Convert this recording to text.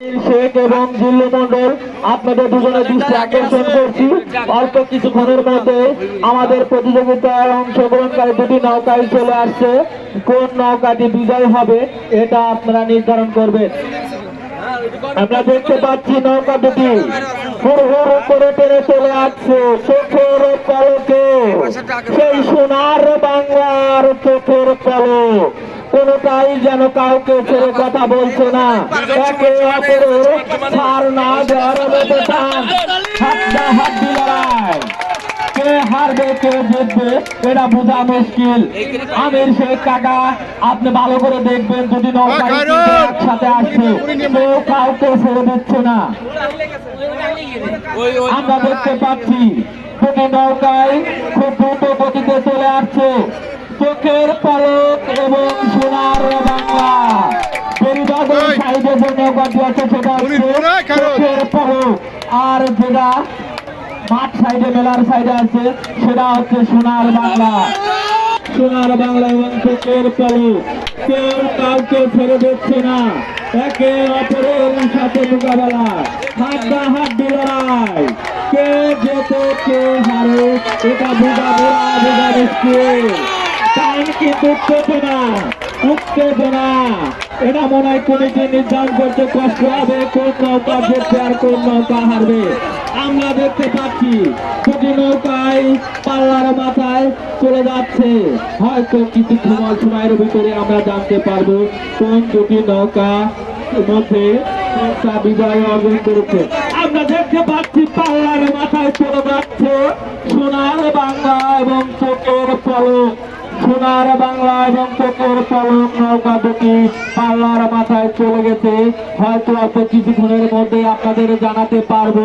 শেখ এবং জিল্লু মন্ডল আপনাদের দুজনের দৃষ্টি আকর্ষণ করছি। অল্প কিছুক্ষণের মধ্যে আমাদের প্রতিযোগিতায় অংশগ্রহণকারী দুটি নৌকায় চলে আসছে। কোন নৌকাটি বিজয় হবে, এটা আপনারা নির্ধারণ করবেন। আমরা দেখতে পাচ্ছি নৌকা দুটি। করে টেনে চলে আসছে চোখের পলকে। সেই সোনার বাংলার চোখের পলক। কোনটাই যেন কাউকে ছেড়ে কথা বলছে না। একে অপরের ছাড় না দেওয়ার মতো টান হাড্ডা হাড্ডি লড়াই কে হারবে কে জিতবে এটা বোঝা মুশকিল। আমির শেখ কাকা আপনি ভালো করে দেখবেন যদি নৌকা একসাথে আসছে কেউ কাউকে ছেড়ে দিচ্ছে না। আমরা দেখতে পাচ্ছি দুটি নৌকায় খুব দ্রুত গতিতে চলে আসছে। চোখের পলক এবং সোনার বাংলা। সাইডে যে নৌকাটি আছে সেটা চোখের পলক। আর যেটা মাঠ সাইডে মেলার সাইডে আছে সেটা হচ্ছে সোনার বাংলা। সোনার বাংলা এবং চোখের পলক। কেউ কাউকে ছেড়ে দিচ্ছে না। একে অপরের সাথে মোকাবেলা। হাড্ডা হাড্ডি লড়াই। কে যেতে কে হারে এটা বোঝা বোঝা বোঝা মুশকিল। টাইম কিন্তু উত্তেজনা উত্তেজনা। এটা মনে হয় কমিটি করতে কষ্ট আর আমরা দেখতে পাচ্ছি, দুটি নৌকায় পাল্লার মাথায় চলে যাচ্ছে। হয়তো কিছু সময় সময়ের ভিতরে আমরা জানতে পারব কোন দুটি নৌকা মধ্যে নৌকা বিজয় অর্জন করেছে। আমরা দেখতে পাচ্ছি পাল্লার মাথায় চলে যাচ্ছে সোনার বাংলা এবং চোখের পলক সোনার বাংলা এবং চোখের পলক নৌকা দুটি পাল্লার মাথায় চলে গেছে। হয়তো অল্প কিছুক্ষণের মধ্যে আপনাদের জানাতে পারব।